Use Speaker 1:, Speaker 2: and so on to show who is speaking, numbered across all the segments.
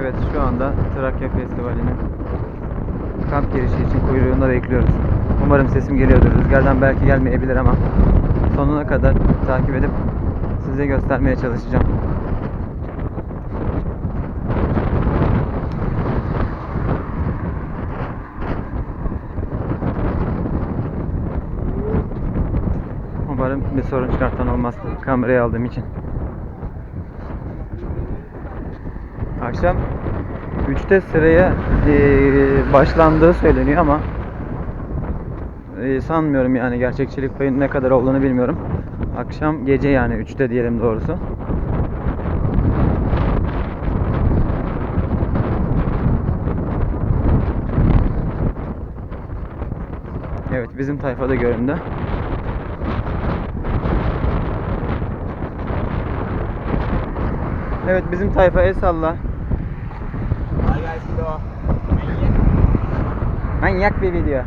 Speaker 1: Evet şu anda Trakya Festivali'nin kamp girişi için kuyruğunda bekliyoruz. Umarım sesim geliyordur. Rüzgardan belki gelmeyebilir ama sonuna kadar takip edip size göstermeye çalışacağım. Umarım bir sorun çıkartan olmaz kamerayı aldığım için. Akşam 3'te sıraya eee, başlandığı söyleniyor ama eee, sanmıyorum yani gerçekçilik payının ne kadar olduğunu bilmiyorum. Akşam gece yani 3'te diyelim doğrusu. Evet bizim tayfada göründü. Evet bizim tayfa el Manyak bir video.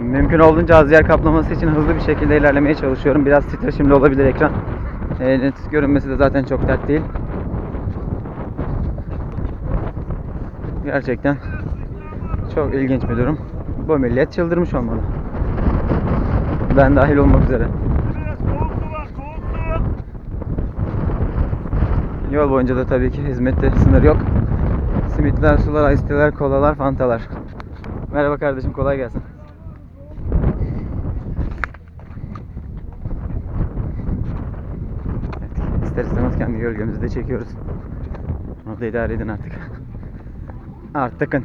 Speaker 1: Mümkün olduğunca az yer kaplaması için hızlı bir şekilde ilerlemeye çalışıyorum. Biraz titreşimli olabilir ekran. Ee, net görünmesi de zaten çok dert değil. Gerçekten çok ilginç bir durum. Bu millet çıldırmış olmalı. Ben dahil olmak üzere. Yol boyunca da tabii ki hizmette sınır yok. Simitler, sular, aisteler, kolalar, fantalar. Merhaba kardeşim, kolay gelsin. Evet, ister istemez kendi gölgemizde çekiyoruz. Onu da idare edin artık. Artıkın.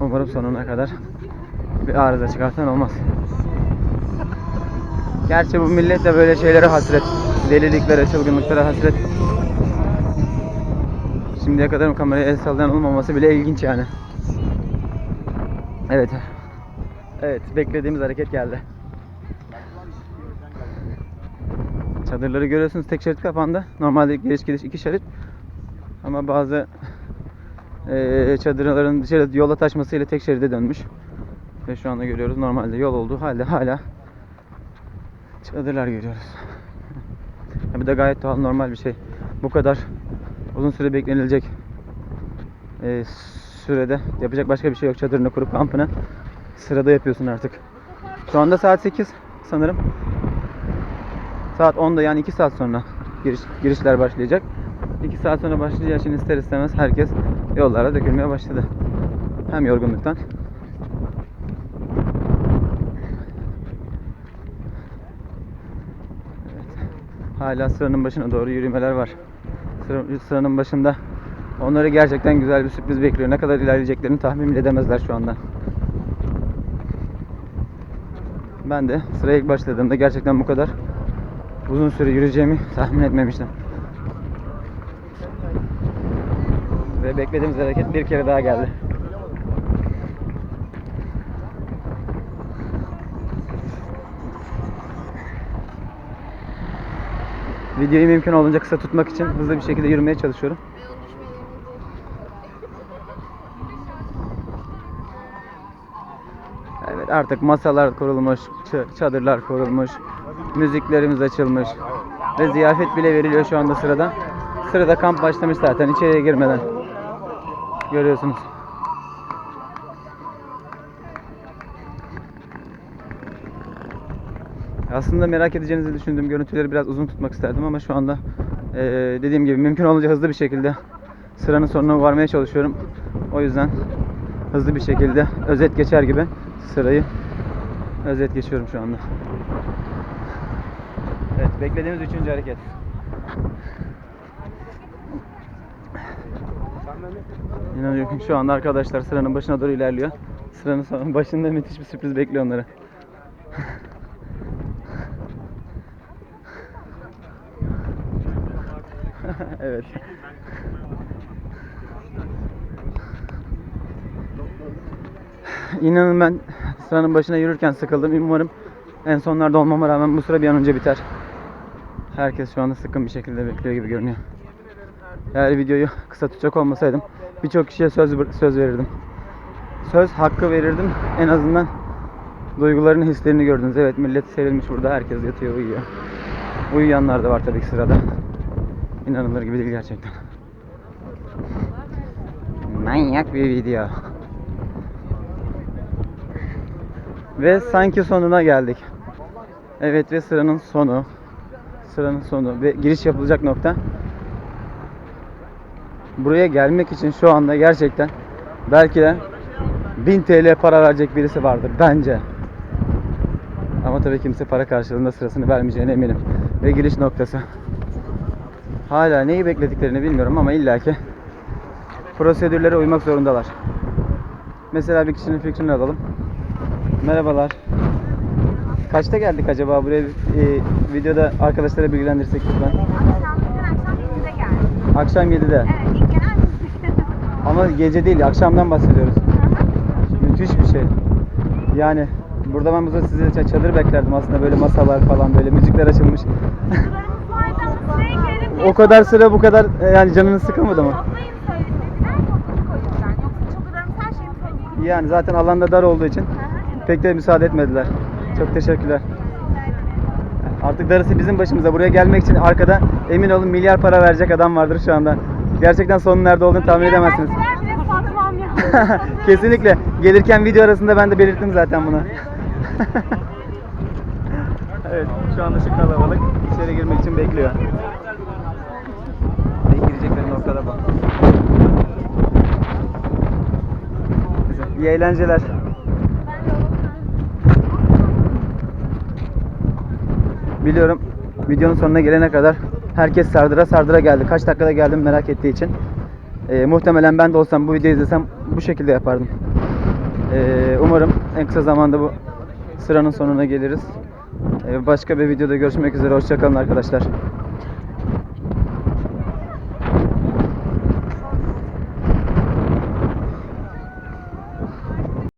Speaker 1: Umarım sonuna kadar bir arıza çıkartan olmaz. Gerçi bu millet de böyle şeylere hasret. Deliliklere, çılgınlıklara hasret. Şimdiye kadar kameraya el sallayan olmaması bile ilginç yani. Evet. Evet, beklediğimiz hareket geldi. Çadırları görüyorsunuz tek şerit kapandı. Normalde giriş gidiş iki şerit. Ama bazı eee çadırların dışarı yola taşmasıyla tek şeride dönmüş. Ve şu anda görüyoruz normalde yol olduğu halde hala çadırlar görüyoruz. Bir de gayet doğal normal bir şey. Bu kadar uzun süre beklenilecek eee, sürede yapacak başka bir şey yok. Çadırını kurup kampını sırada yapıyorsun artık. Şu anda saat 8 sanırım. Saat 10'da yani 2 saat sonra giriş, girişler başlayacak. 2 saat sonra başlayacağı için ister istemez herkes yollara dökülmeye başladı. Hem yorgunluktan Hala sıranın başına doğru yürümeler var. Sıra- sıranın başında onları gerçekten güzel bir sürpriz bekliyor. Ne kadar ilerleyeceklerini tahmin bile edemezler şu anda. Ben de sıraya ilk başladığımda gerçekten bu kadar uzun süre yürüyeceğimi tahmin etmemiştim. Ve beklediğimiz hareket bir kere daha geldi. Videoyu mümkün olduğunca kısa tutmak için hızlı bir şekilde yürümeye çalışıyorum. Evet artık masalar kurulmuş, çadırlar kurulmuş, müziklerimiz açılmış ve ziyafet bile veriliyor şu anda sırada. Sırada kamp başlamış zaten içeriye girmeden. Görüyorsunuz. Aslında merak edeceğinizi düşündüğüm görüntüleri biraz uzun tutmak isterdim ama şu anda eee, dediğim gibi mümkün olunca hızlı bir şekilde sıranın sonuna varmaya çalışıyorum. O yüzden hızlı bir şekilde özet geçer gibi sırayı özet geçiyorum şu anda. Evet beklediğimiz üçüncü hareket. İnanıyorum şu anda arkadaşlar sıranın başına doğru ilerliyor. Sıranın başında müthiş bir sürpriz bekliyor onları. evet. İnanın ben sıranın başına yürürken sıkıldım. Umarım en sonlarda olmama rağmen bu sıra bir an önce biter. Herkes şu anda sıkın bir şekilde bekliyor gibi görünüyor. Eğer videoyu kısa tutacak olmasaydım birçok kişiye söz söz verirdim. söz hakkı verirdim. En azından duygularını, hislerini gördünüz. Evet millet serilmiş burada. Herkes yatıyor, uyuyor. Uyuyanlar da var tabii ki sırada. İnanılır gibi değil gerçekten. Manyak bir video. Ve sanki sonuna geldik. Evet ve sıranın sonu. Sıranın sonu ve giriş yapılacak nokta. Buraya gelmek için şu anda gerçekten belki de 1000 TL para verecek birisi vardır bence. Ama tabii kimse para karşılığında sırasını vermeyeceğine eminim. Ve giriş noktası. Hala neyi beklediklerini bilmiyorum ama illaki prosedürlere uymak zorundalar. Mesela bir kişinin fikrini alalım. Merhabalar. Kaçta geldik acaba buraya? Ee, videoda arkadaşlara bilgilendirsek lütfen.
Speaker 2: Akşam dün akşam 7'de geldim.
Speaker 1: Akşam 7'de.
Speaker 2: Evet ilk gelen.
Speaker 1: Ama gece değil, akşamdan bahsediyoruz. Müthiş bir şey. Yani burada ben burada size çadır beklerdim aslında böyle masalar falan böyle müzikler açılmış. o kadar sıra bu kadar e, yani canınız sıkılmadı mı?
Speaker 2: Toplayın söylediler topladık o yüzden. Yoksa çadırlarımız her şeyimiz hazır.
Speaker 1: Yani zaten alanda dar olduğu için pek de müsaade etmediler. Çok teşekkürler. Artık darısı bizim başımıza. Buraya gelmek için arkada emin olun milyar para verecek adam vardır şu anda. Gerçekten sonun nerede olduğunu tahmin edemezsiniz.
Speaker 2: Verseler bile satmam ya.
Speaker 1: Kesinlikle. Gelirken video arasında ben de belirttim zaten bunu. evet, şu anda şu kalabalık içeri girmek için bekliyor. Noktada bak. İyi eğlenceler. Biliyorum videonun sonuna gelene kadar herkes sardıra sardıra geldi. Kaç dakikada geldim merak ettiği için. Ee, muhtemelen ben de olsam bu videoyu izlesem bu şekilde yapardım. Ee, umarım en kısa zamanda bu sıranın sonuna geliriz. Ee, başka bir videoda görüşmek üzere. Hoşçakalın arkadaşlar.